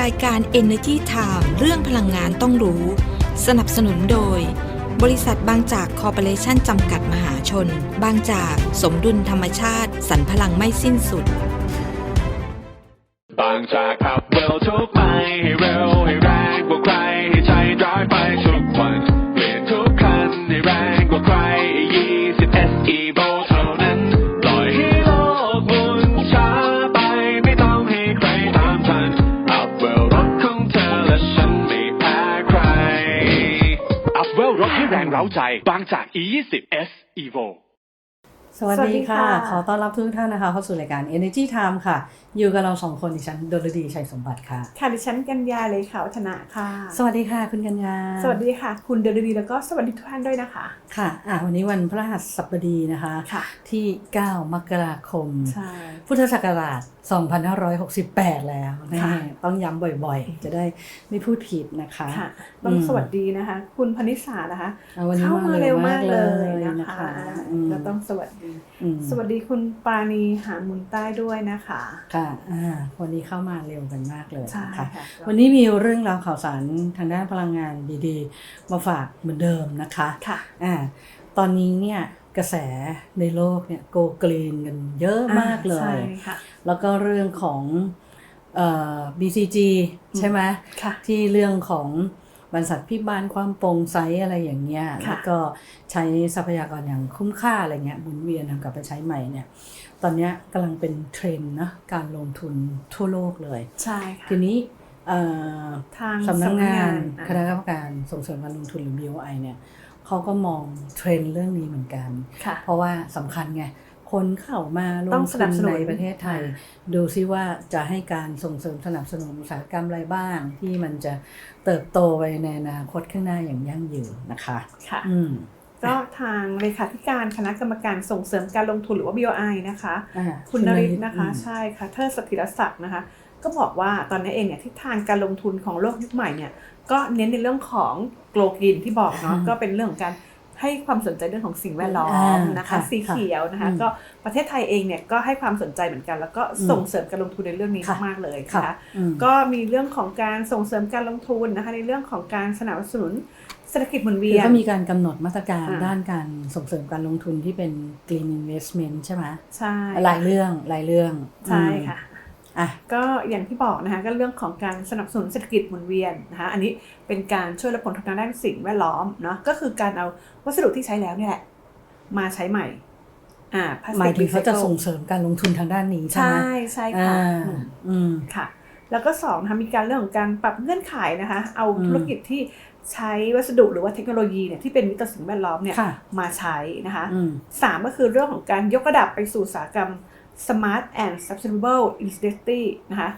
รายการ Energy Time เรื่องพลังงานต้องรู้ สนับสนุนโดย บริษัทบางจากคอร์ปอเรชั่นจำกัดมหาชน บางจากสมดุลธรรมชาติสรรพลังไม่สิ้นสุด บางจากขับเร็วทุกไปให้เร็วาใจบางจาก E20 S Evo สวัสสวัสดีดีค่ะค่ะ ขอต้อนรับทุกท่านนะคะเข้าสู่รายการ Energy Time ค่ะ อยู่กับเราสองคนดิฉันดลดีชัยสมบัติค่ะ ค่ะดิฉันกัญญาเลยค่ะวัฒนะค่ะ สวัสดีค่ะ คุณกัญญา สวัสดีค่ะ คุณเดลดีแล้วก็สวัสดีทุกท่านด้วยนะคะ ค่ะอะ วันนี้วันพระหัสบดีนะคะค่ะที่ 9 มกราคมใช่พุทธศักราช 2568 แล้วนะค่ะต้องย้ำบ่อยๆ จะได้ไม่พูดผิดนะคะค่ะต้องอืมสวัสดีนะคะ คุณพนิษานะคะอะวันนี้เข้ามาเร็วมากเลยนะนะคะคะอืมเราต้องสวัสดีอืมสวัสดีคุณปราณีหามุนใต้ด้วยนะคะค่ะอ่าวันนี้เข้ามาเร็วกันมากเลยใช่นะคะค่ะวันนี้มีเรื่องราวข่าวสารทางด้านพลังงานดีๆ มาฝากเหมือนเดิมนะคะค่ะอ่าตอนนี้เนี่ยกระแสในโลกเนี่ยโกกรีนกันเยอะมากเลใช่ยค่ะ แล้วก็เรื่องของเอ่อ BCG ใช่ไหมค่ะที่เรื่องของบรรษัทพิบาลความโปร่งใสอะไรอย่างเงี้ยค่ะแล้วก็ใช้ทรัพยากรอย่างคุ้มค่าอะไรเงี้ยหมุนเวียนทำกลับไปใช้ใหม่เนี่ย ตอนเนี้ยกำลังเป็นเทรนด์นะการลงทุนทั่วโลกเลย ใช่ค่ะทีนี้เอ่อทางสำนักงานอะคณะกรรมการส่งเสริมการลงทุนหรือ BOI เนี่ยเขาก็มองเทรนด์เรื่องนี้เหมือนกันค่ะเพราะว่าสำคัญไง คนเข้ามาลต้องงทุสนันบสนุนในประเทศไทยอ่าดูซิว่าจะให้การส่งเสริมสนับสนุนอุตสาหกรรมอะไรบ้าง ที่มันจะเติบโตไปในอนาคตข้างหน้าอย่างยั่งยืนนะคะค่ะอืมก็ทางเลขาธิการคณะกรรมการส่งเสริมการลงทุนหรือว่า BOI นะคะอ่าคุณนริศนะคะอืมใช่ค่ะเทิดสถิรศักดิ์นะคะ ก็บอกว่าตอนนี้เองเนี่ยทิศทางการลงทุนของโลกยุคใหม่เนี่ยก็เน้นในเรื่องของโกลกินที่บอกเนาะก็เป็นเรื่องของการ ให้ความสนใจเรื่องของสิ่งแวดล้อมนะคะสีเขียวนะคะก็ประเทศไทยเองเนี่ยก็ให้ความสนใจเหมือนกัน แล้วก็ส่งเสริมการลงทุนในเรื่องนี้มากๆเลยค่ะนะคะอืมก็มีเรื่องของการส่งเสริมการลงทุนนะคะในเรื่องของการสนับสนุนเศรษฐกิจหมุนคืเวีอยนก็มีการกำหนดมาตรการอ่าด้านการส่งเสริมการลงทุนที่เป็น green investment ใช่ไหมใช่หลายเรื่องหลายเรื่องใช่อืมค่ะ อะก็อย่างที่บอกนะคะก็เรื่องของการสนับสนุนเศรษฐกิจหมุนเวียนนะคะอันนี้เป็นการช่วยลดผลกระทบทางด้านสิ่งแวดล้อมเนาะก็คือการเอาวัสดุที่ใช้แล้วเนี่ยแหละมาใช้ใหม่อ่าพลสหมายถึงเขาจะรีไซคิลส่งเสริมการลงทุนทางด้านนี้ใช่ไหมใช่ใช่ค่ะอ่าอืมอืมค่ะ แล้วก็สองนะคะมีการเรื่องของการปรับเงื่อนไขนะคะ เอาอืมธุรกิจที่ใช้วัสดุหรือว่าเทคโนโลยีเนี่ยที่เป็นมิตรต่อสิ่งแวดล้อมเนี่ยค่ะมาใช้นะคะอืมสามก็คือเรื่องของการยกระดับไปสู่อุตสาหกรรม smart and sustainable industry นะคะ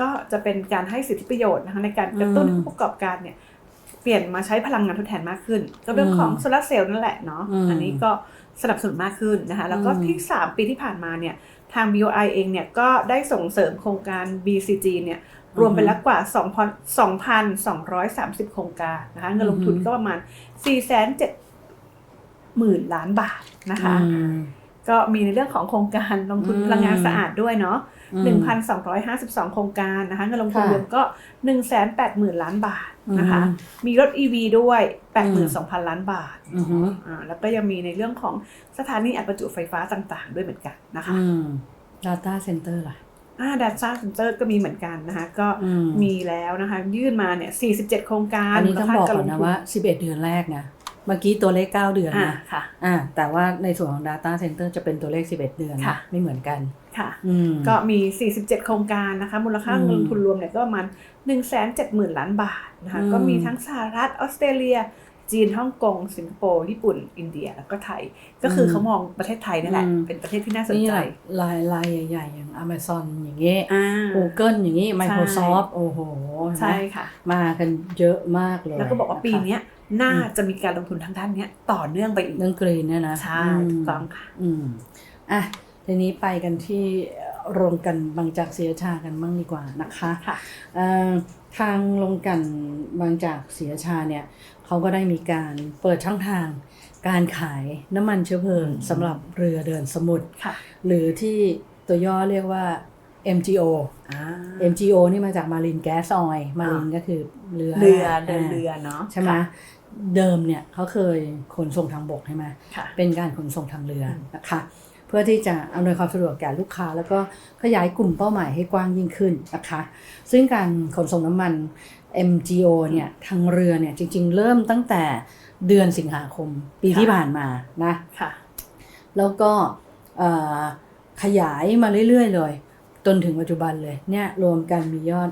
ก็จะเป็นการให้สิทธิประโยชน์นะคะในการกระตุ้นอืมให้ผู้ประกอบการเนี่ยเปลี่ยนมาใช้พลังงานทดแทนมากขึ้น ก็เรื่องของอืมโซลาร์เซลล์นั่นแหละเนาะอืมอันนี้ก็สนับสนุนมากขึ้นนะคะแล้วก็อืมที่ 3 ปีที่ผ่านมาเนี่ยทาง BOI เองเนี่ยก็ได้ส่งเสริมโครงการ BCG เนี่ยรวมไปแล้วกว่า 2,230 โครงการนะคะเงินลงทุนก็ประมาณ 4,7หมื่นล้านบาทนะคะอืม ก็มีในเรื่องของโครงการลงทุนอืมพลังงานสะอาดด้วยเนาะอืม1,252 โครงการนะคะเงินลงทุนค่ะรวมก็ 180,000 ล้านบาทนะคะอืมมีรถ EV ด้วยอืม82,000 ล้านบาทอือฮึอ่าแล้วก็ยังมีในเรื่องของสถานีอัดประจุไฟฟ้าต่างๆ ด้วยเหมือนกันนะคะอืม data center ล่ะอ่าดัช a าเซ็นเตอร์ก็มีเหมือนกันนะคะ ก็อืมมีแล้วนะคะ ยื่นมาเนี่ย 47 โครงการอันนี้ต้องบอกก่อนมูลนะค่ว่า 11 เดือนแรกนะ เมื่อกี้ตัวเลข 9 เดือนอ่านะค่ะอ่าแต่ว่าในส่วนของ data center จะเป็นตัวเลข 11 เดือนนะค่ะ ไม่เหมือนกันค่ะอืมก็มี 47 โครงการนะคะ มูลค่าอืมเงินลงทุนรวมเนี่ยก็ประมาณ 170,000 ล้านบาทนะคะอืมก็มีทั้งสหรัฐออสเตรเลีย จีนฮ่องกง สิงคโปร์ ญี่ปุ่น อินเดีย แล้วก็ไทย ก็คือเขามองประเทศไทยนี่แหละอืมเป็นประเทศที่น่าสนนี่ใจแหละรายรายใหญ่ๆ อย่าง Amazon อย่างเงี้ยอ่า Google อย่างงี้ Microsoft โอ้โห ใช่ค่ะ มากันเยอะมากเลย แล้วก็บอกว่าปีนะคะเนี้ยน่าจะมีการลงทุนทางด้านเนี้ยต่อเนื่องไปอีกเรื่องกรีนเนี่ยนะใช่มถูกต้องค่ะอืมอะทีนี้ไปกันที่โรงกลันบางจากเสียชากันบ้างดีกว่านะคะค่ะเอ่อทางโรงกลันบางจากเสียชาเนี่ยเขาก็ได้มีการเปิดช่องทางการขายน้ำมันเชื้อเพลิงสำหรับเรือเดินสมุทรค่ะหรือที่ตัวย่อเรียกว่า MGO อ่า MGO นี่มาจาก Marine Gas Oil Marine ก็คือเรือเรือเดินเรือเนาะใช่ไหม เดิมเนี่ยเขาเคยขนส่งทางบกใช่ไหมค่ะเป็นการขนส่งทางเรือนะคะเพื่อที่จะอำนวยความสะดวกแก่ลูกค้า แล้วก็ขยายกลุ่มเป้าหมายให้กว้างยิ่งขึ้นนะคะซึ่งการขนส่งน้ำมัน MGO เนี่ยทางเรือเนี่ยจริง ๆ เริ่มตั้งแต่เดือนสิงหาคมปีที่ผ่านมานะค่ะแล้วก็เอ่อขยายมาเรื่อย ๆ เลย จนถึงปัจจุบันเลยเนี่ยรวมกันมียอด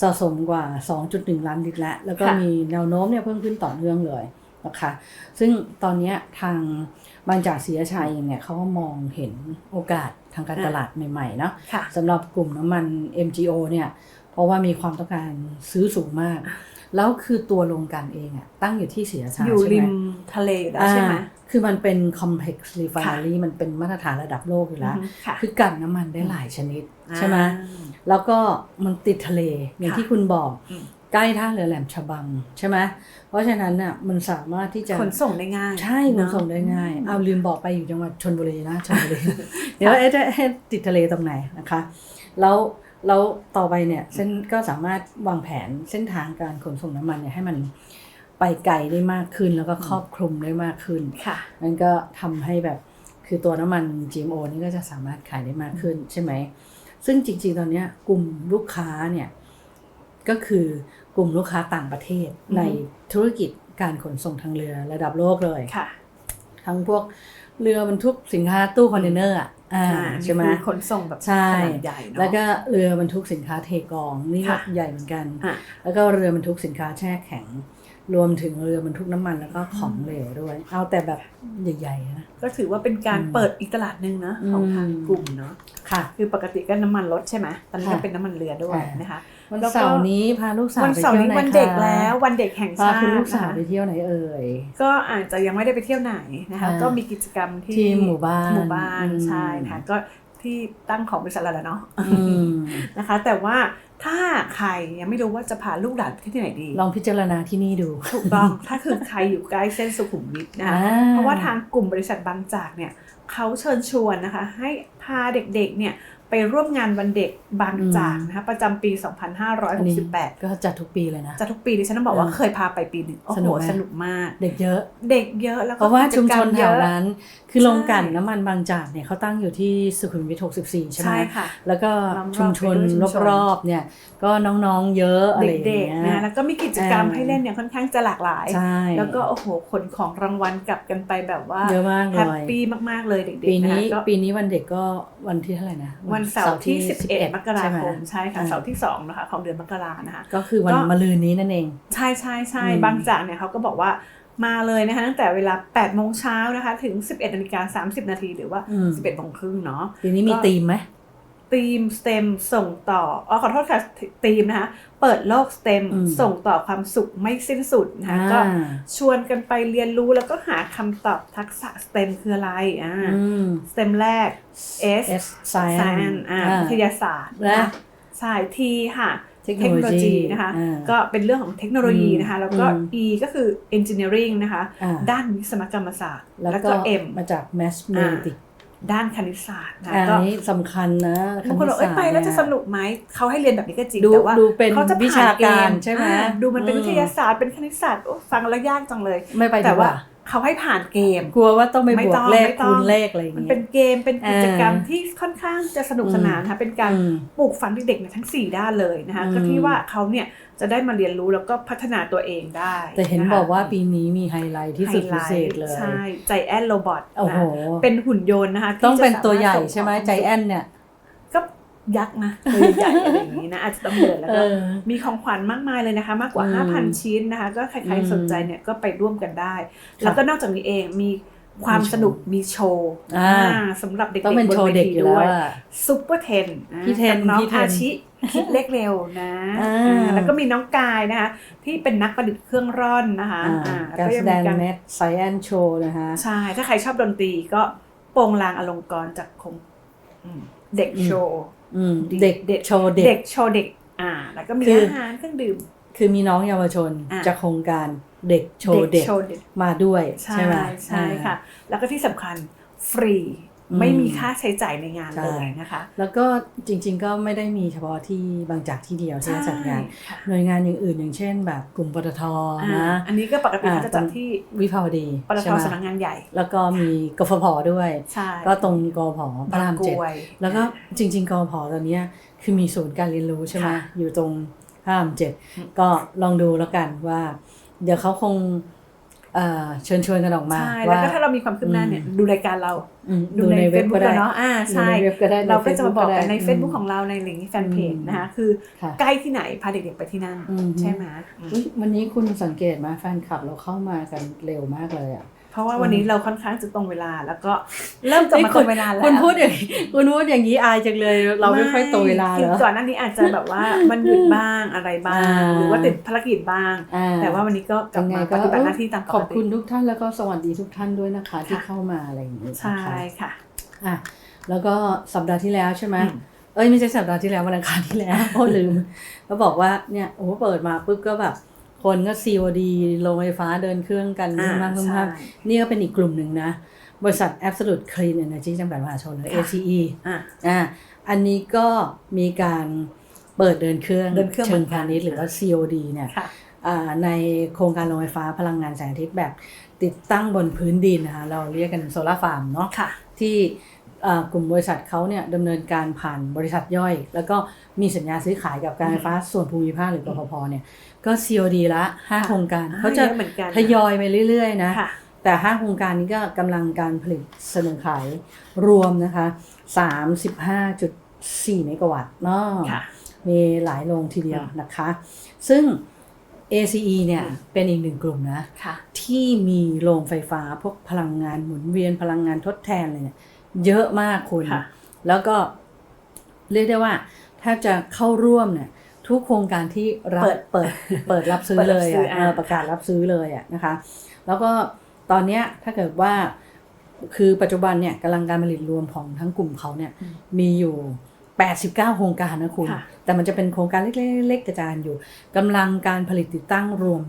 สะสมกว่า 2.1 ล้านลิตรแล้วแล้วก็ค่ะมีแนวโน้มเนี่ยเพิ่มขึ้นต่อเนื่องเลยนะคะซึ่งตอนเนี้ยทางบางจากศรีราชาเองเนี่ยเขาก็มองเห็นโอกาสทางการตลาดใหม่ๆเนาะค่ะสำหรับกลุ่มน้ำมัน MGO เนี่ยเพราะว่ามีความต้องการซื้อสูงมาก แล้วคือตัวโรงกลันเองอะตั้งอยู่ที่ศรีราชาอยู่ใช่ไหริมมทะเลอยู่แล้วใช่ไหมอ่า คือมันเป็น complex refinery มันเป็นมาตรฐานระดับโลกอยู่แล้วอืมค่ะคือกันน้ำมันได้หลายชนิด ใช่ไหมอ่าแล้วก็มันติดทะเล อย่างค่ะที่คุณบอกอืมใกล้ท่าเรือแหลมฉบัง ใช่ไหมเพราะฉะนั้นน่ะมันสามารถที่จะขนส่งได้ง่าย ใช่ขนเอะส่งได้ง่าย เอาลืมบอกไปอยู่จังหวัดชนบุรีนะชนบุรีเดี๋ยวเอ๊ะจะให้ติดทะเลตรงไหนนะคะ แล้วแล้วต่อไปเนี่ยเส้นก็สามารถวางแผนเส้นทางการขนส่งน้ำมันเนี่ยให้มัน ไปไกลได้มากขึ้นแล้วก็ครอบคลุมได้มากขึ้นค่ะนั่นก็ทำให้แบบคือตัวน้ำมัน GMO นี่ก็จะสามารถขายได้มากขึ้นใช่ไหม ซึ่งจริง ๆ ตอนเนี้ยกลุ่มลูกค้าเนี่ยก็คือกลุ่มลูกค้าต่างประเทศอือฮึในธุรกิจการขนส่งทางเรือระดับโลกเลยค่ะ ทั้งพวกเรือบรรทุกสินค้าตู้คอนเทนเนอร์อะอ่าอ่าใช่ไหมคือขนส่งแบบใช่ขนาดใหญ่เนาะแล้วก็เรือบรรทุกสินค้าเทกองนี่ก็ค่ะใหญ่เหมือนกันอะแล้วก็เรือบรรทุกสินค้าแช่แข็ง รวมถึงเรือบรรทุกน้ำมันแล้วก็ของเหลวด้วย เอาแต่แบบใหญ่ๆนะก็ถือว่าเป็นการอืมเปิดอีกตลาดหนึ่งนะของทางอืมกลุ่มเนาะค่ะ คือปกติก็น้ำมันรถใช่ไหมตอนนี้ก็ค่ะเป็นน้ำมันเรือด้วยค่ะนะคะวันแล้วก็เสาร์นี้พาลูกสาววันไปเสาร์เที่ยวนี้ไหนวันคะเด็กแล้ววันเด็กแห่งพาชาติคุณลูกสาวนะคะไปเที่ยวไหนเอ่ยก็อาจจะยังไม่ได้ไปเที่ยวไหนนะคะอ่าก็มีกิจกรรมที่ที่หมู่บ้านหมู่บ้านอืมใช่ค่ะก็ ที่ตั้งของบริษัทเราแหละเนาะอืมนะคะ แต่ว่าถ้าใครยังไม่รู้ว่าจะพาลูกหลานไปที่ไหนดี ลองพิจารณาที่นี่ดู ถูกต้อง ถ้าคือใครอยู่ใกล้เส้นสุขุมวิทนะคะอ่เพราะว่าทางกลุ่มบริษัทบางจากเนี่ยเขาเชิญชวนนะคะ ให้พาเด็กๆเนี่ยไปร่วมงานวันเด็กบางจากนะคะประจำปีอันนี้2568 ก็จัดทุกปีเลยนะจะทุกปีดิฉันต้องบอกว่าอ่าเคยพาไปปีหนึ่งโอ้สโหนุกไหมสนุกมาก เด็กเยอะ เด็กเยอะแล้วก็เพราะว่าชุมชนกิจแถกรรวเยอะนั้น คือใช่โรงกลั่นน้ำมันบางจากเนี่ยเขาตั้งอยู่ที่สุขุมวิท64 ใช่ไหมใช่ค่ะ แล้วก็ล้อมรอบชุมชนไปด้วยชุมชนรอบๆเนี่ยก็น้องๆเยอะอะไรอย่างเด็กเงี้ๆนะยแล้วก็มีกิจกรรมอ่าให้เล่นเนี่ยค่อนข้างจะหลากหลายใช่แล้วก็โอ้โหขนของรางวัลกลับกันไปแบบว่าเยอะมากเลแฮปยปี้มากๆเลยเด็กปีๆนะนี้คะก็ปีนี้วันเด็กก็วันที่เท่าไหร่นะวันเสาร์ที่ 11 มกราใช่ไหคมใช่ค่ะอ่าเสาร์ที่2นะคะของเดือนมกรานะคะก็คือวันก็มะรืนนี้นั่นเอง ใช่ใช่ใช่อืมบางจากเนี่ยเขาก็บอกว่า มาเลยนะคะตั้งแต่เวลา8โมงเช้านะคะ ถึง 11นาฬิกา30 นาทีหรือว่าอืม11โมงครึ่งเนาะปีนี้มีก็ธีมไหมทีม STEM ส่งต่ออ๋อขอโทษค่ะทีมนะคะเปิดโลก STEM อืมส่งต่อความสุขไม่สิ้นสุดนะคะก็อ่าชวนกันไปเรียนรู้แล้วก็หาคำตอบทักษะ STEM คืออะไรอ่าอืม STEM แรก S S science Science อ่าอ่าวิทยาศาสตร์และนะคะใช่ T ค่ะ เทคโนโลยีนะคะอ่าก็เป็นเรื่องของเทคโนโลยีนะคะแล้วก็อืม E ก็คือ engineering นะคะอ่าด้านวิศวกรรมศาสตร์ แล้วแล้วก็ก็ M มาจาก mathematics ด้านคณิตศาสตร์นะอันก็นี้สำคัญนะบางคนบอกเอ้ยไปแล้วจะสนุกไหมเขาให้เรียนแบบนี้ก็จริงดูแต่ว่าดูเป็นเขาจะผ่วิชาการเณฑ์ใช่ไหมอ่าดูมันเป็นอืมวิทยาศาสตร์เป็นคณิตศาสตร์โอ้ฟังแล้วยากจังเลยไม่ไปดีแต่กว่าว่า เขาให้ผ่านเกม กลัวว่าต้องไปไม่บวต้กองเลขไม่ต้องคูณเลขอะไรอย่างมันเงี้เป็นยเกมเป็นกิจกรรมอ่าที่ค่อนข้างจะสนุกสนานนะคะเป็นการอืมปลูกฝังเด็กๆเนี่ยทั้ง 4 ด้านเลยนะคะอืมก็ที่ว่าเขาเนี่ยจะได้มาเรียนรู้แล้วก็พัฒนาตัวเองได้ แต่เห็นนะคะบอกว่าปีนี้มีไฮไลท์ที่สุดพิเศษเลย ใช่ ใจแอนโรบอทโอ้โหเป็นหุ่นยนต์นะคะที่ต้องเป็นจะสามารถตัวใหญ่ส่งใช่ไหมของใจแอนเนี่ยก็ ยักษ์นะตัวใหญ่ๆอะไรอย่างนี้นะอาจจะต้องเดินแล้วเอก็อมีของขวัญมากมายเลยนะคะ มากกว่าอืม5,000 ชิ้นนะคะ ก็ใครอืมๆสนใจเนี่ยก็ไปร่วมกันได้ครับแล้วก็นอกจากนี้เองมีความมีโชว์สนุกมีโชว์อ่าอ่าสำหรับเด็กๆต้องเป็นบโชว์วเด็กทีอยู่แล้วด้วยอะซุปเปอร์เทนพี่เทนน้องพี่เทนอาชิคิดเลขเร็วนะอ่าอ่าแล้วก็มีน้องกายนะคะที่เป็นนักประดิษฐ์เครื่องร่อนนะคะอ่าอ่าการก็แสยังดมีงการเน็ตไซแอนโชว์นะคะใช่ถ้าใครชอบดนตรีก็โปรงลางอลงกรณ์จากคงอืมเด็กอืมโชว์อืมดี เด็กเด็กโชว์เด็เด็กกโชว์เด็ก อ่า แล้วก็มีคืออาหารเครื่องดื่ม คือมีน้องเยาวชนอะจากโครงการเด็กโชว์เด็กโชว์เด็กมาด้วยใช่ใช่ไหมใช่ค่ะ แล้วก็ที่สำคัญฟรีอืม ไม่มีค่าใช้จ่ายในงานเลยใช่นะคะ แล้วก็จริง ๆ ก็ไม่ได้มีเฉพาะที่บางจากที่เดียวที่จะจัดงานค่ะหน่วยงานอย่างอื่นอย่างเช่น แบบกลุ่มปตทอ่านะอันนี้ก็ปกติเขาจะจัดอ่าที่วิภาวดีปตทใช่ไหมสำนักงานใหญ่ แล้วก็มีกฟผด้วยใช่ก็ตรงกฟผพระรามเจ็ดบงกรวยแล้วก็จริง ๆกฟผตอนเนี้ยคือมีศูนย์การเรียนรู้ใช่ไหมค่ะอยู่ตรงพระรามเจ็ดอืมก็ลองดูแล้วกันว่า เดี๋ยวเขาคง เอ่อเชิญชวนกันออกมาใช่แล้วว่าก็ถ้าเรามีความคืบหน้าเนี่ยอืมดูรายการเราอืมดูดูในในเฟเว็ซบบุ๊ก็กได้เนาะอ่าดูใช่ในเว็บก็ได้เราก็จะมาบอกกันใใน Facebook Facebook ของเราในลิงก์แฟนเพจอืมนะคะคือค่ะใกล้ที่ไหนพาเด็กๆไปที่นั่นอืมใช่ไหมอืมอุ๊ยวันนี้คุณสังเกตไหมแฟนคลับเราเข้ามากันเร็วมากเลยอะ เพราะว่าวันนี้เราค่อนข้างจะตรงเวลา แล้วก็เริ่มจะมาตรงเวลาแล้วคุณพูดอย่างนี้คุณพูดอย่างนี้อายจังเลยเราไม่ค่อยตรงเวลาคืเหรออก่อนหน้านี้อาจจะแบบว่ามันหยุดบ้างอะไรบ้างอ่าหรือว่าติดภารกิจบ้างอ่แต่ว่าวันนี้ก็กลับยังไงมาก็ปฏิบัติหน้าที่ตามปขอบกติคุณทุกท่านแล้วก็สวัสดีทุกท่านด้วยนะคะ ที่ค่ะเข้ามาอะไรอย่างนี้นะคะใช่ค่ะอะแล้วก็สัปดาห์ที่แล้วใช่ไหมอืมเอ้ยไม่ใช่สัปดาห์ที่แล้ววันอังคารที่แล้วโอ้ลืมก็บอกว่าเนี่ยโอ้โหเปิดมาปุ๊บก็แบบ คนก็ COD โรงไฟฟ้าเดินเครื่องกันอ่ามากๆใช่มากๆนี่ก็เป็นอีกกลุ่มหนึ่งนะ บริษัท Absolute Clean Energy จำกัดมหาชนหรือค่ะ ACE อะอ่าอันนี้ก็มีการเปิดเดินเครื่องเดินเครื่องเชิงเหมือนกันพาณิชย์หรือว่า COD เนี่ยค่ะอ่าในโครงการโรงไฟฟ้าพลังงานแสงอาทิตย์แบบติดตั้งบนพื้นดินนะคะเราเรียกกันโซลาร์ฟาร์มเนาะค่ะที่อ่ากลุ่มบริษัทเขาเนี่ยดำเนินการผ่านบริษัทย่อย แล้วก็มีสัญญาซื้อขายกับการไฟฟ้าส่วนภูมิภาคหรือกพพเนี่ย ก็ COD ละห้าค่ะโครงการอ่าเขาจะเยอะเหมือนกันทยอยไปเรื่อยๆนะค่ะแต่5โครงการนี้ก็กำลังการผลิตเสนอขายรวมนะคะ35.4เมกะวัตต์เนาะค่ะมีหลายโรงทีเดียวอืมนะคะ ซึ่ง ACE เนี่ยอืมเป็นอีกหนึ่งกลุ่มนะค่ะที่มีโรงไฟฟ้าพวกพลังงานหมุนเวียนพลังงานทดแทนอะไรเนี่ยเยอะมากคุณค่ะแล้วก็เรียกได้ว่า ถ้าจะเข้าร่วมเนี่ย ทุกโครงการที่รับเปิดเปิดรับซื้อเปิดเลรับยซื้ออะอ่าเออประกาศรับซื้อเลยอะนะคะ แล้วก็ตอนเนี้ยถ้าเกิดว่าคือปัจจุบันเนี่ยกำลังการผลิตรวมของทั้งกลุ่มเขาเนี่ยมีอยู่ 89 โครงการนะคุณค่ะแต่มันจะเป็นโครงการเล็กๆกระจายอยู่กำลังการผลิตติดตั้งรวม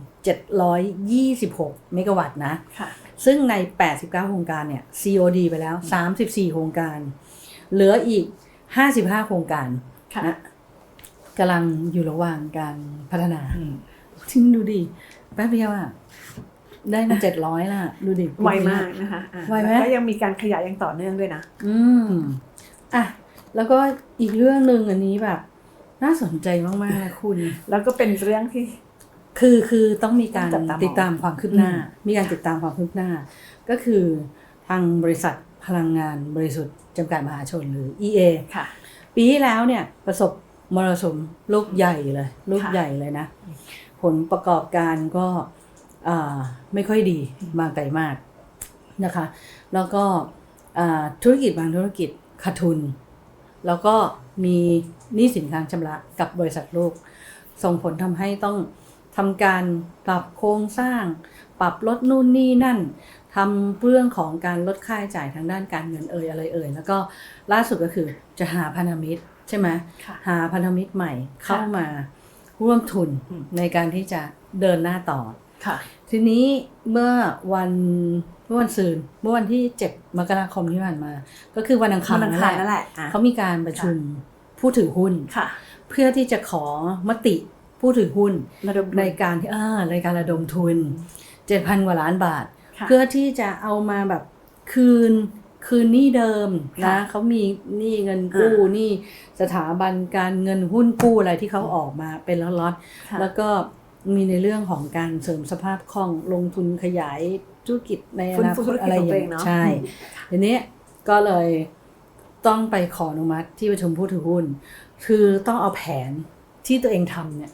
726 เมกะวัตต์นะค่ะซึ่งใน 89 โครงการเนี่ย COD ไปแล้ว 34 โครงการ เหลืออีก 55 โครงการค่ะนะ กำลังอยู่ระหว่างการพัฒนาอืมทิ้งดูดิแป๊บเดียวอะได้มา700ละดูดิไวมากนะคะอะไวไหมแล้วก็ยังมีการขยายอย่างต่อเนื่องด้วยนะ อืมอะแล้วก็อีกเรื่องหนึ่งอันนี้แบบ น่าสนใจมากๆนะคุณ แล้วก็เป็นเรื่องที่ คือคือต้องมีการจับตามองติดตามความคืบหน้าอืมมีการติดตามความคืบหน้า ก็คือทางบริษัทพลังงานบริสุทธิ์จำกัดมหาชนหรือ EA ค่ะ ปีที่แล้วเนี่ยประสบ มรสุมลูกใหญ่เลยลูกค่ะใหญ่เลยนะ ผลประกอบการก็อ่าไม่ค่อยดีบางไตรมาสนะคะ แล้วก็อ่าธุรกิจบางธุรกิจขาดทุน แล้วก็มีหนี้สินค้างชำระกับบริษัทลูก ส่งผลทำให้ต้องทำการปรับโครงสร้าง ปรับลดนู่นนี่นั่นทำเรื่องของการลดค่าใช้จ่ายทางด้านการเงินเอ่ยอะไรเอ่ยแล้วก็ล่าสุดก็คือจะหาพันธมิตร ใช่ไหมค่ะหาพันธมิตรใหม่เข้ามาร่วมทุนอืมในการที่จะเดินหน้าต่อค่ะทีนี้เมื่อวันเมื่อวันซืนเมื่อวันที่7มกราคมที่ผ่านมา ก็คือวันอังคารวันอังนั่นคารแหนั่นละแหละอะเขามีการประชุมผู้ถือหุ้นค่ะเพื่อที่จะขอมติผู้ถือหุ้นระดมทุนในการที่อ่าในการระดมทุน7,000กว่าล้านบาทค่ะเพื่อที่จะเอามาแบบคืน คืนหนี้เดิมค่ะนะเขามีหนี้เงินกู้หนี้สถาบันการเงินหุ้นกู้อะไรที่เขาออกมาเป็นล็อตๆค่ะแล้วก็มีในเรื่องของการเสริมสภาพคล่องลงทุนขยายธุรกิจในอฟื้นนาฟูคธุตรกิจอะไรของอตัวย่างเองเนาะใช่ทีนี้ก็เลยต้องไปขออนุมัติที่ประชุมผู้ถือหุ้น คือต้องเอาแผนที่ตัวเองทำเนี่ย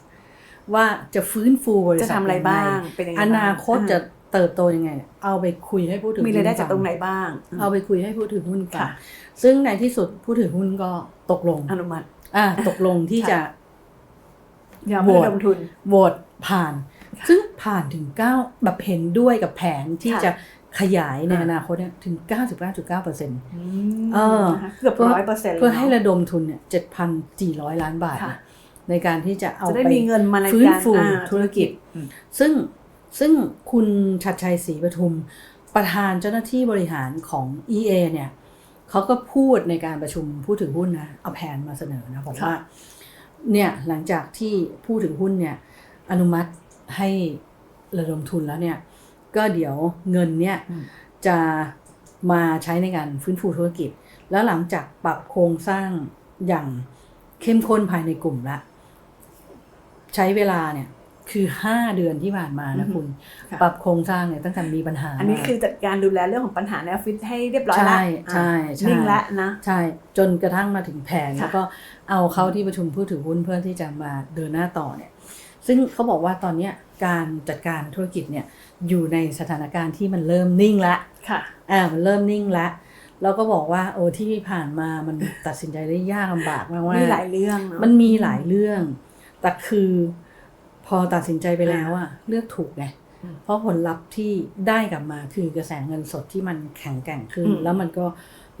ว่าจะฟื้นฟูบริษัทจะทำอะไรบ้างยัเป็นยังไงอบ้างนาคตจะ เติบโตยังไง เอาไปคุยให้ผู้ถือมีหุ้นรายได้จากฟัตรงไหนบ้าง เอาไปคุยให้ผู้ถือหุ้นฟังค่ะซึ่งในที่สุดผู้ถือหุ้นก็ตกลงอนุมัติอ่าตกลงที่ค่ะจะยอมให้ระดมทุนโหวตผ่าน ซึ่งผ่านถึง9แบบเห็นด้วยกับแผนที่ค่ะจะขยายในอ่าอนาคตเนี่ยถึง 99.9%เเออนะคะเกือบร้อยเปอร์เซ็นต์พื่อให้ระดมทุนเนี่ย7,400 ล้านบาทค่ะเนี่ยในการที่จะเอาจะได้ไปมีเงินมาในฟื้นการฟูอ่าธุรกิจอืมซึ่ง ซึ่งคุณชัดชัยศรีปทุม ประธานเจ้าหน้าที่บริหารของ EA เนี่ยเขาก็พูดในการประชุมผู้ถือหุ้นนะ เอาแผนมาเสนอนะบอกว่าเนี่ยหลังจากที่ผู้ถือหุ้นเนี่ยอนุมัติให้ระดมทุนแล้วเนี่ย ก็เดี๋ยวเงินเนี่ยอืมจะมาใช้ในการฟื้นฟูธุรกิจ แล้วหลังจากปรับโครงสร้างอย่างเข้มข้นภายในกลุ่มละ ใช้เวลาเนี่ย คือห้าเดือนที่ผ่านมานะคุณค่ะ ปรับโครงสร้างเนี่ยตั้งแต่มีปัญหาอันนี้คือจัดการดูแลเรื่องของปัญหาในออฟฟิศให้เรียบร้อยแล้วใช่ใช่ใช่ นิ่งแล้วนะ ใช่จนกระทั่งมาถึงแผนค่ะ แล้วก็เอาเข้าที่ประชุมผู้ถือหุ้นเพื่อที่จะมาเดินหน้าต่อเนี่ยซึ่งเขาบอกว่าตอนเนี้ยการจัดการธุรกิจเนี่ยอยู่ในสถานการณ์ที่มันเริ่มนิ่งละค่ะ อ่ามันเริ่มนิ่งละแล้วก็บอกว่าโอ้ที่ผ่านมามัน ตัดสินใจได้ยากลำบากมากว่ามีหลายเรื่องเนาะมันมีหลายเรื่องแต่คือ พอตัดสินใจไปแล้วอะเลือกถูกไงอืมเพราะผลลัพธ์ที่ได้กลับมาคือกระแสเงินสดที่มันแข็งแกร่งขึ้นอืมแล้วมันก็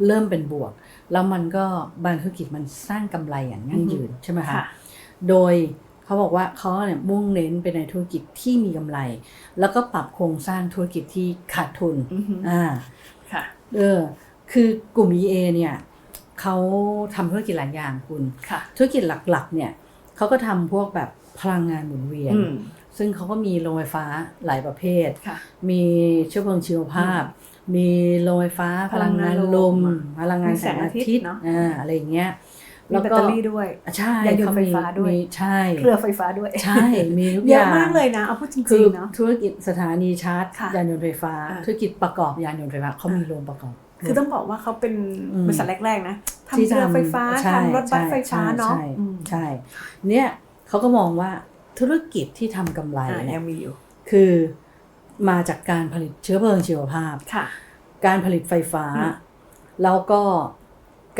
เริ่มเป็นบวก แล้วมันก็บางธุรกิจมันสร้างกำไรอย่างยั่งยืนใช่ไหมคะค่ะโดยเขาบอกว่าเขาเนี่ยมุ่งเน้นไปในธุรกิจที่มีกำไร แล้วก็ปรับโครงสร้างธุรกิจที่ขาดทุนอือฮึอ่าค่ะเออคือกลุ่ม EA เนี่ยเขาทำธุรกิจหลายอย่างคุณค่ะธุรกิจหลักๆ เนี่ยเขาก็ทำพวกแบบ พลังงานหมุนเวียนอืมซึ่งเขาก็มีโรงไฟฟ้าหลายประเภทค่ะมีเชื้อเพลิงชีวภาพ มีโรงไฟฟ้าพลังงานลม พลังงานแสงอาทิตย์มีแสงอาทิตย์เนอะอ่าอะไรอย่างเงี้ยมีแบตเตอรี่ด้วย ใช่ยานยนต์ไฟฟ้าด้วยมีใช่เครือไฟฟ้าด้วย ใช่ มีทุกเยออะย่างมากเลยนะ เอาพูดจคืริองๆเนาะธุรกิจสถานีชาร์จค่ะยานยนต์ไฟฟ้าอ่าธุรกิจประกอบยานยนต์ไฟฟ้าเขามีโรงประกอบ คือต้องบอกว่าเขาเป็นอืมบริษัทแรกๆนะทำที่เรือไฟฟ้าใช่ทำรถบัสไฟฟ้าใช่เนาะใช่อืมใช่ เนี่ย เขาก็มองว่าธุรกิจที่ทำกำไรอ่าเนี่ยัยงมีอยู่ คือมาจากการผลิตเชื้อเพลิงชีวภาพ ค่ะ การผลิตไฟฟ้า อืม แล้วก็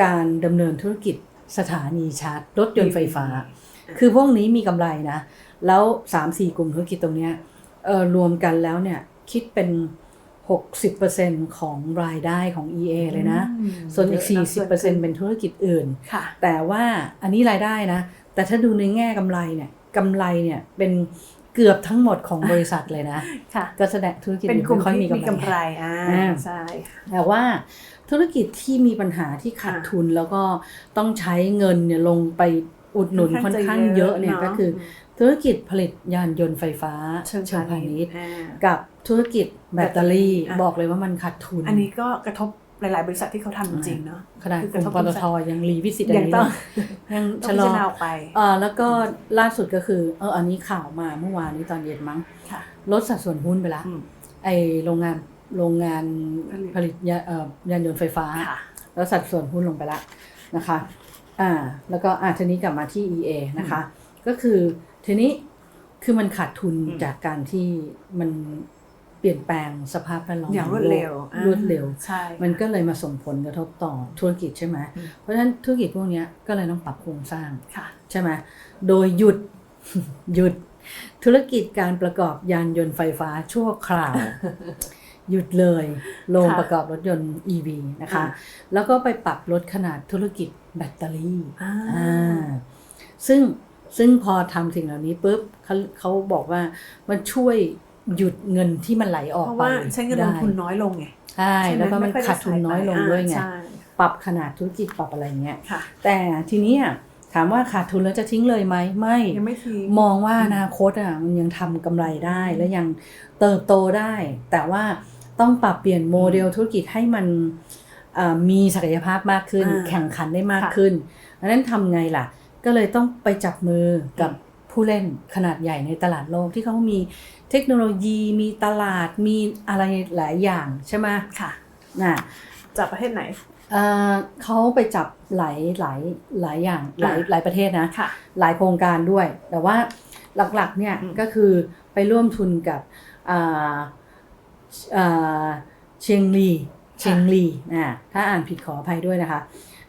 การดำเนินธุรกิจสถานีชาร์จรถยนต์ไฟฟ้า คือพวกนี้มีกำไรนะ แล้วสามสี่กลุ่มธุรกิจตรงเนี้ยเออรวมกันแล้วเนี่ยคิดเป็น 60%ของรายได้ของ EA เลยนะอืมส่วนอีกเยอะนะส่วนครึ่ง40%เป็นธุรกิจอื่น ค่ะ แต่ว่าอันนี้รายได้นะ แต่ถ้าดูในแง่กำไรเนี่ยกำไรเนี่ยเป็นเกือบทั้งหมดของบริษัทเลยนะค่ะก็แสดงธุรกิจเป็นอื่นกลุ่มไม่ค่อยที่มีมีกำกำไรไรอ่าอ่าใช่แต่ว่าธุรกิจที่มีปัญหาที่ขาดอ่าทุนแล้วก็ต้องใช้เงินเนี่ยลงไปอุดหนุนค่อนข้างเยอะเนี่ยก็คือ ธุรกิจผลิตยานยนต์ไฟฟ้าเชิงพาพาณิณิชชย์ย์อ่ากับธุรกิจแบตเตอรี่อ่าบอกเลยว่ามันขาดทุน อันนี้ก็กระทบ หลาย ๆ บริษัทที่เขาทำจริงๆเนาะขนาดคือกกลุ่ระมทบปตทยังรีวิสิตอันยังนี้ต้องยังต้อชะงลพิอจารณาออกไปเออแล้วก็ล่าสุดก็คือเอออันนี้ข่าวมาเมื่อวานนี้ตอนเย็นมั้งค่ะลดสัดส่วนหุ้นไปละอืมไอโรงงานโรงงานผลิตผลิตยาเอ่อยานยนต์ไฟฟ้าค่ะแล้วสัดส่วนหุ้นลงไปละนะคะอ่าแล้วก็อ่าทีนี้กลับมาที่ EA นะคะ ก็คือทีนี้คือมันขาดทุนอืมจากการที่มัน เปลี่ยนแปลงสภาพแวดล้อมอย่างขรวดเร็วโลกรวดเร็วใช่มันก็เลยมาส่งผลกระทบต่อธุรกิจใช่ไหมอืมเพราะฉะนั้นธุรกิจพวกเนี้ยก็เลยต้องปรับโครงสร้างค่ะใช่ไหมโดยหยุดหยุดธุรกิจการประกอบยานยนต์ไฟฟ้าชั่วคราว หยุดเลยโรงค่ะประกอบรถยนต์ EV นะคะอ่าแล้วก็ไปปรับลดขนาดธุรกิจแบตเตอรี่อ่าอ่าซึ่งซึ่งพอทำสิ่งเหล่านี้ปุ๊บเขาเขาบอกว่ามันช่วย หยุดเงินที่มันไหลออกเพราะไปว่าใช้เงินลงทุนได้น้อยลงไงใช่ใช่ไหแล้วก็มันไค่อขาดทุนน้อยลงด้วยไงใช่ปรับขนาดธุรกิจปรับอะไรเงี้ยค่ะแต่ทีเนี้ยถามว่าขาดทุนแล้วจะทิ้งเลยไหมไม่ยังไม่ทิ้งมองว่าอนาคตอะมันยังทำกำไรได้และยังเติบโตได้ แต่ว่าต้องปรับเปลี่ยนโมเดลธุรกิจให้มันอ่ามีศักยภาพมากขึ้นอ่าแข่งขันได้มากค่ะขึ้นดังนั้นทำไงล่ะ ก็เลยต้องไปจับมือกับ ผู้เล่นขนาดใหญ่ในตลาดโลกที่เขามีเทคโนโลยีมีตลาดมีอะไรหลายอย่างใช่ไหมค่ะน่ะจากประเทศไหนเอ่อเขาไปจับหลายหลายหลายอย่างหลายอ่าหลายประเทศนะค่ะหลายโครงการด้วย แต่ว่าหลักๆเนี่ยอืมก็คือไปร่วมทุนกับอ่าอ่าเชียงลีเชียงลีอ่าถ้าอ่านผิดขออภัยด้วยนะคะ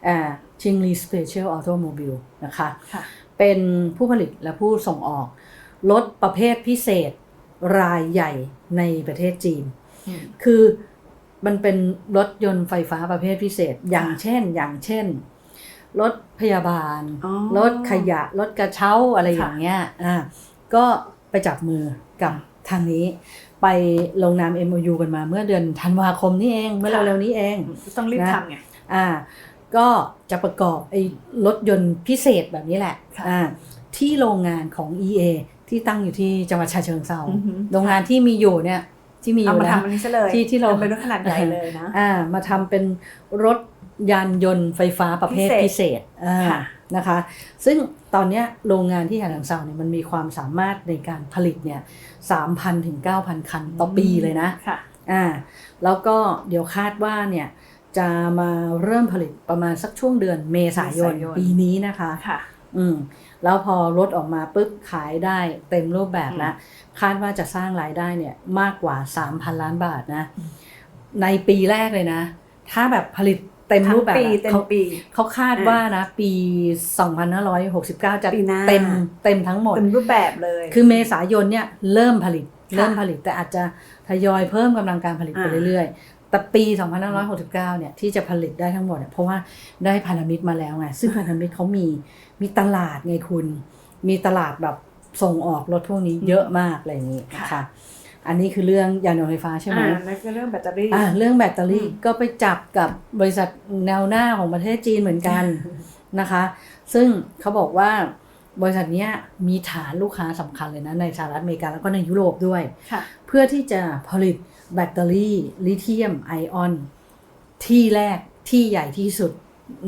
อ่าเชียงลีสเปเชียลออโตโมบิลนะคะค่ะ เป็นผู้ผลิตและผู้ส่งออกรถประเภทพิเศษรายใหญ่ในประเทศจีนอืมคือมันเป็นรถยนต์ไฟฟ้าประเภทพิเศษ อย่างเช่น อย่างเช่น รถพยาบาลอ๋อรถขยะ รถกระเช้าอะไรอย่างเงี้ย อ่า ก็ไปจับมือกับทางนี้ ไปลงนาม MOU กันมาเมื่อเดือนธันวาคมนี่เอง เมื่อค่ะเร็วๆนี้เอง ต้องรีบนะทำไง อ่า ก็จะประกอบไอ้รถยนต์พิเศษแบบนี้แหละค่ะอ่าที่โรงงานของ EA ที่ตั้งอยู่ที่จังหวัดฉะเชิงเซาอือหือโรงงานที่มีอยู่เนี่ยที่มีอเอายู่มานะทำอันนี้ซะเลยที่ที่เราทำเป็นรถขนาดใหญ่เลยนะอ่ามาทำเป็นรถยานยนต์ไฟฟ้าประเภทพิพิเศเศษษอ่าค่ะนะคะ ซึ่งตอนเนี้ยโรงงานที่ฉะเชิงเซาเนี่ยมันมีความสามารถในการผลิตเนี่ย3,000ถึง9,000คันต่อปีเลยนะค่ะอ่าแล้วก็เดี๋ยวคาดว่าเนี่ย จะมาเริ่มผลิตประมาณสักช่วงเดือนเมษายนเมษายนปีนี้นะคะค่ะ อืมแล้วพอรถออกมาปุ๊บขายได้เต็มรูปแบบแล้วคาดว่าจะสร้างรายได้เนี่ยมากกว่า 3,000 ล้านบาทนะ ในปีแรกเลยนะ ถ้าแบบผลิตเต็มทั้รูงปแบบปีอะเต็มเขาปีเขาคาดอ่าว่านะ ปี 2569 จะปีหน้าเต็มเต็มทั้งหมดเต็มรูปแบบเลย คือเมษายนเนี่ยเริ่มผลิตค่ะเริ่มผลิตแต่อาจจะทยอยเพิ่มกำลังการผลิตไปอ่าเรื่อยๆ แต่ปี 2569 เนี่ยที่จะผลิตได้ทั้งหมดเนี่ยเพราะว่าได้พันธมิตรมาแล้วไง ซึ่งพันธมิตรเขามีมีตลาดไงคุณ มีตลาดแบบส่งออกรถพวกนี้เยอะมากอะไรอย่างนี้นะคะอันนี้คือเรื่องยานยนต์ไฟฟ้าใช่ไหมอ่านั่นคือเรื่องแบตเตอรี่อ่าเรื่องแบตเตอรี่อืมก็ไปจับกับบริษัทแนวหน้าของประเทศจีนเหมือนกันนะคะ ซึ่งเขาบอกว่าบริษัทเนี้ยมีฐานลูกค้าสำคัญเลยนะในสหรัฐอเมริกาแล้วก็ในยุโรปด้วยค่ะเพื่อที่จะผลิต แบตเตอรี่ ลิเธียมไอออน ที่แรกที่ใหญ่ที่สุด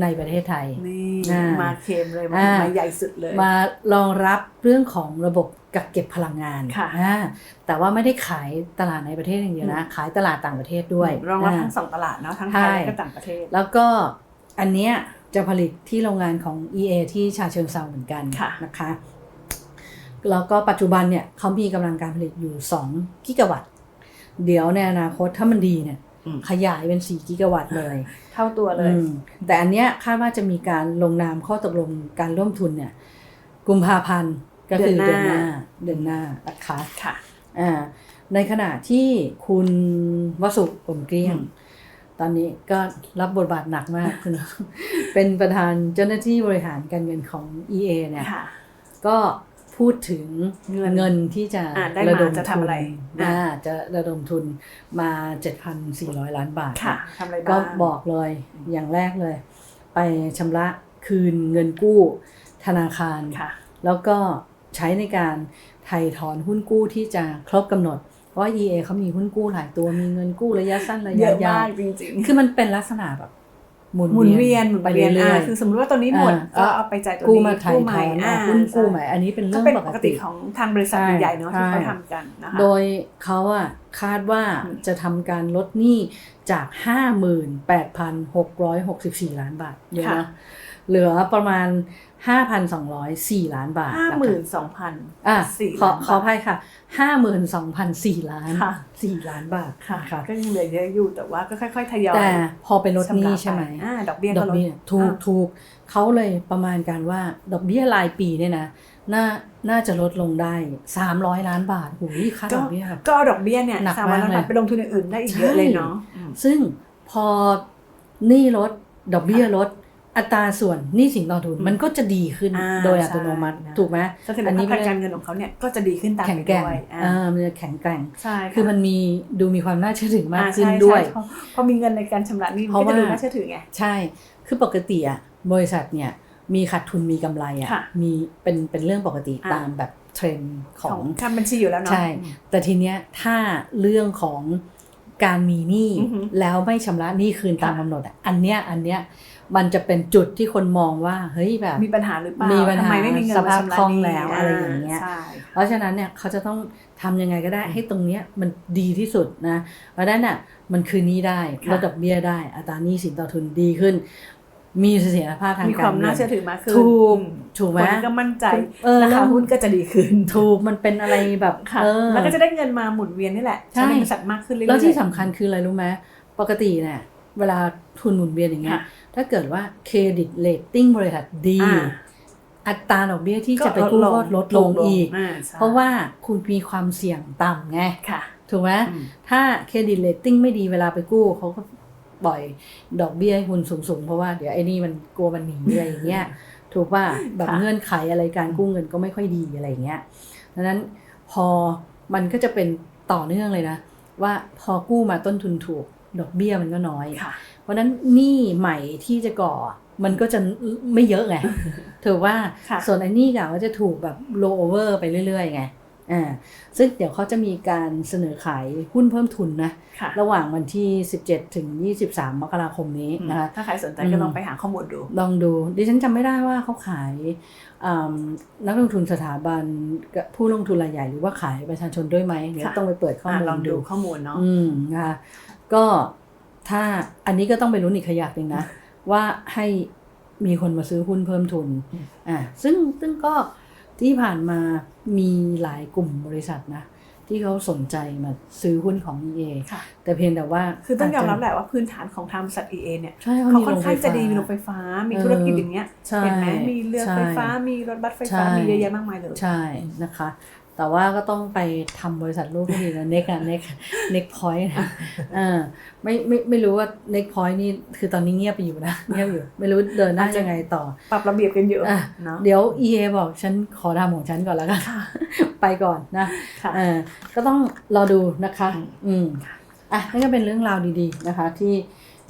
ในประเทศไทยนี่อ่ามาเค็มเลยมาอ่ามาใหญ่สุดเลย มารองรับเรื่องของระบบกักเก็บพลังงานค่ะอ่าแต่ว่าไม่ได้ขายตลาดในประเทศอย่างเดียวนะ ขายตลาดต่างประเทศด้วย รองรับาทั้งสองตลาดเนาะทั้งไทใช่ยและก็ต่างประเทศ แล้วก็อันเนี้ยจะผลิตที่โรงงานของ EA ที่ชาเชิงเซาเหมือนกันค่ะนะคะ แล้วก็ปัจจุบันเนี่ยเขามีกำลังการผลิตอยู่ 2 กิกะวัตต์ เดี๋ยวในอนาคตถ้ามันดีเนี่ยอืมขยายเป็น 4 กิกะวัตต์เลย เท่าตัวเลยอืมแต่อันเนี้ยคาดว่าจะมีการลงนามข้อตกลงการร่วมทุนเนี่ย กุมภาพันธ์ก็คือเดืเดืออนนหหน้าน้าเดือนหน้านะคะค่ะอ่าในขณะที่คุณวสุปมเกลี้ยงอืมตอนนี้ก็รับบทบาทหนักมากคุณเป็นประธานเจ้าหน้าที่บริหารการเงินของ EA เนี่ยค่ะก็ พูดถึงเงินเงินที่จะอ่าได้มาระดมจะทุทำนอะไรอ่าอ่าจะระดมทุนมา 7,400 ล้านบาทค่ะทำอะไรก็บ้างบอกเลยอย่างแรกเลย ไปชำระคืนเงินกู้ธนาคารค่ะ แล้วก็ใช้ในการไถ่ถอนหุ้นกู้ที่จะครบกำหนดเพราะว่า EA เขามีหุ้นกู้หลายตัวมีเงินกู้ระยะสั้นระเยยะอะยามาวกจริงๆคือมันเป็นลักษณะแบบ หมุนหมุนเวียนหมุนไปเวียนเรื่ออ่ายคือสมมติว่าตัวนี้หมดอ่าก็เอาไปจ่ายตัวๆกู้นี้มาถ่ายกู้ถใหม่อนอ่าเอาหุ้นกู้ใหม่ อันนี้เป็นก็เรื่องเป็นปปกกติติของทางบริษัทใช่ใหญ่ๆเนาะที่เขาใช่ทำกันนะคะโดยเขาอะคาดว่าอืมจะทำการลดหนี้จาก 58,664 ล้านบาทเยอะนะ เหลือประมาณ 5,204 ล้านบาทห้านะคะหมื่นสองพันอะสี่ขอล้านบาทขออภัยค่ะ52,004ล้านค่ะสี่ล้านบาทค่ะค่ะก็ยังเหลือเยอะอยู่แต่ว่าก็ค่อยๆทยอยแต่พอไปลดหนี้ชำระใช่ไหมปอ่าดอกเบี้ยดก็อกลดเบี้ยถูกอ่าถูกเขาเลยประมาณการว่าดอกเบี้ยรายปีเนี่ยนะน่าน่าจะลดลงได้ 300 ล้านบาทโอ้ยค่าดอกเบี้ยแบบก็เอาดอกเบี้ยเนี่ยหนักสามารถมากเลยไปลงทุนอื่นๆได้อีกเยอะเลยเนาะอืมซึ่งพอหนี้ลดดอกเบี้ยลด อัตราส่วนหนี้สินต่อทุนอืมมันก็จะดีขึ้นอ่าโดยอัตโนมัติใช่นะถูกไหมสถิติอันนี้ภาพการเงินของเขาเนี่ยก็จะดีขึ้นตามแข็งไปแกร่งด้วยอ่าอ่ามันจะแข็งแกร่งใช่ะคือมันมีดูมีความน่าเชื่อถือมากอ่ขึ้นใช่ด้วยใช่เพราะเพราะมีเงินในการชำระหนี้เพมันราะก็จะดูว่าน่าเชื่อถือไงใช่ คือปกติอะบริษัทเนี่ยมีขาดทุนมีกำไรอะค่ะมีเป็นเป็นเรื่องปกติอ่าตามแบบเทรนด์ขขอองงทำบัญชีอยู่แล้วเนาะใช่ แต่ทีเนี้ยถ้าเรื่องของการมีหนี้อือหือแล้วไม่ชำระหนี้คืนตามค่ะกำหนดอะอันเนี้ยอันเนี้ย มันจะเป็นจุดที่คนมองว่าเฮ้ยแบบมีปัญหาหรือเปล่ามีปัญหาทำไมไม่มีเงินสมาภาพชำระคล่องหนี้แล้วอะไรอย่างเงี้ยใช่เพราะฉะนั้นเนี่ยเขาจะต้องทำยังไงก็ได้ให้ตรงเนี้ยมันดีที่สุดนะเพราะฉะนั้นน่ะมันคืนหนี้ได้ค่ะลดดอกเบี้ยได้อัตราหนี้สินต่อทุนดีขึ้น มีเสถียรภาพทางมีคกาวารมเงิน่านเชื่อถือมากขึ้นถูกอืมถูกไหมคนก็มั่นใจเออราแล้คาวหุ้นก็จะดีขึ้นถูกมันเป็นอะไรแบบค่ะเออแล้วก็จะได้เงินมาหมุนเวียนนี่แหละใช่ในบริษัทมากขึ้นเรื่อยๆแล้วที่สำคัญคืออะไรรู้ไหมปกติเนี่ย เวลาทุนหมุนเวียนอย่างเงี้ยค่ะถ้าเกิดว่าเครดิตเรตติ้งบริษัทดีอ่าอัตราดอกเบี้ยที่จะไปกู้ก็ลดลงอีกาใช่เพราะว่าคุณมีความเสี่ยงต่ำไงค่ะถูกไหมอืมถ้าเครดิตเรตติ้งไม่ดีเวลาไปกู้เขาก็ปล่อยดอกเบี้ยให้คุณสูงๆ เพราะว่าเดี๋ยวไอ้นี่มันกลัวมันหนีอะไรอย่างเงี้ยถูกป่ะแบบค่ะเงื่อนไขอะไรการกู้เงินก็ไม่ค่อยดีอะไรอย่างเงี้ยดังนั้นพอมันก็จะเป็นต่อเนื่องเลยนะ ว่าพอกู้มาต้นทุนถูก ดอกเบี้ยมันก็น้อยค่ะเพราะฉะนั้นหนี้ใหม่ที่จะก่อมันก็จะไม่เยอะไงถือว่าค่ะส่วนไอ้หนี้เก่าก็จะถูกแบบ roll over ไปเรื่อยๆไงอ่าซึ่งเดี๋ยวเขาจะมีการเสนอขายหุ้นเพิ่มทุนนะค่ะระหว่างวันที่ 17 ถึง 23 มกราคมนี้นะคะถ้าใครสนใจก็ลองไปหาข้อมูลดู ลองดู ดิฉันจำไม่ได้ว่าเขาขายอืมนักลงทุนสถาบันกับผู้ลงทุนรายใหญ่หรือว่าขายประชาชนด้วยไหมเดี๋ยวค่ะต้องไปเปิดข้อมูลลองดูดูข้อมูลเนาะอืมนะคะ ก็ถ้าอันนี้ก็ต้องไปลุ้นอีกขยักหนึ่งนะ ว่าให้มีคนมาซื้อหุ้นเพิ่มทุนอ่าซึ่งซึ่งก็ที่ผ่านมามีหลายกลุ่มบริษัทนะ ที่เขาสนใจมาซื้อหุ้นของ EA ค่ะแต่เพียงแต่ว่าคือต้องยอมรับาจแหละว่าพื้นฐานของทางบริษัท EA เนี่ยใช่เขามีค่อนข้างจะดีมีโรโรงงไฟไฟฟ้าฟ้ามีเออธุรกิจอย่างเงี้ยใช่เห็นไหมมีเรือไฟฟ้าใช่มีรถบัสไฟฟ้าใช่มีเยอะแยะมากมายเลยใช่นะคะ แต่ว่าก็ต้องไปทำบริษัทลูกให้ดีนะเน็กอะเน็กเน็กพอยต์นะเออไม่ไม่ไม่รู้ว่าเน็กพอยต์นี่คือตอนนี้เงียบไปอยู่นะเงียบอยู่ ไม่รู้เดินหน้ายังไงต่อ ปรับระเบียบกันเยอะอะเนาะเดี๋ยว EA บอกฉันขอทำของฉันก่อนแล้วกันค่ะไปก่อนนะค่ะเออก็ต้องรอดูนะคะ อืมอืมอะนั่นก็เป็นเรื่องราวดี ๆนะคะ ที่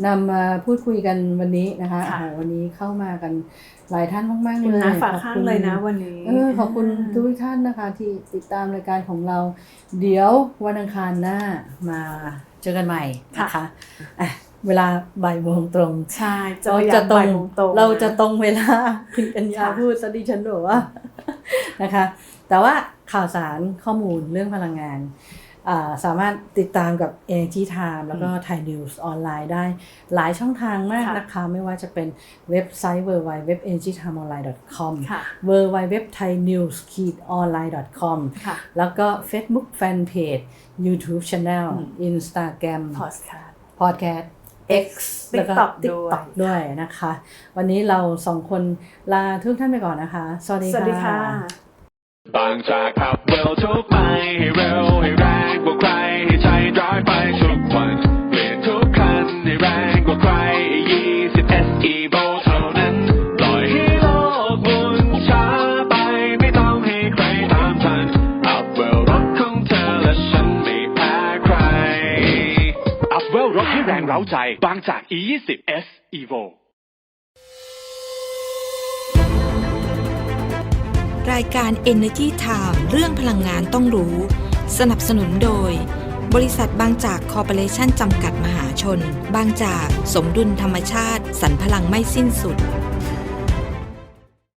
นำมาพูดคุยกันวันนี้นะคะค่ะโอ้โหวันนี้เข้ามากัน หลายท่านมากๆคุณเลยนะฝากขอบข้างคุณเลยนะวันนี้เออขอบคุณทุกท่านนะคะที่ติดตามรายการของเรา เดี๋ยววันอังคารหน้ามาเจอกันใหม่นะคะอะเวลาบ่ายโมงตรงใช่จะเราพยายาจะมตรไปงตรงๆเราจะนตรงเวลาคุณกัญญาค่ะพูดซะดิฉันบอกว่านะคะ แต่ว่าข่าวสารข้อมูลเรื่องพลังงานอ่า สามารถติดตามกับ Energy Time แล้วก็ Thai News ออนไลน์ได้หลายช่องทางมากค่ะนะคะ ไม่ว่าจะเป็นเว็บไซต์ www.energytimeonline.com ค่ะ www.thainews-online.com ค่ะแล้วก็ Facebook Fanpage YouTube Channel อืม Instagram พอสค่ะ Podcast X แล้วก็ TikTok ด้วย TikTok ด้วยนะคะ วันนี้เราสองคนลาทุกท่านไปก่อนนะคะ สวัสดีสวัสดีค่ะบางจากขับเร็วทุกไปให้เร็วให้แรง รงกว่าใครให้ใจร้ายไปทุกวันเปลี่ยนทุกคันให้แรงกว่าใคร20 SE v o เท่านั้นปล่อยให้โลกหมุนช้าไปไม่ต้องให้ใครตามทันอัพเวลรถของเธอและฉันไม่แพ้ใครอัพเวลรถให้แรงเร้าใจบางจาก E20 S Evo รายการ Energy Time เรื่องพลังงานต้องรู้ สนับสนุนโดย บริษัทบางจากคอร์ปอเรชั่นจำกัดมหาชน บางจากสมดุลธรรมชาติสรรพลังไม่สิ้นสุด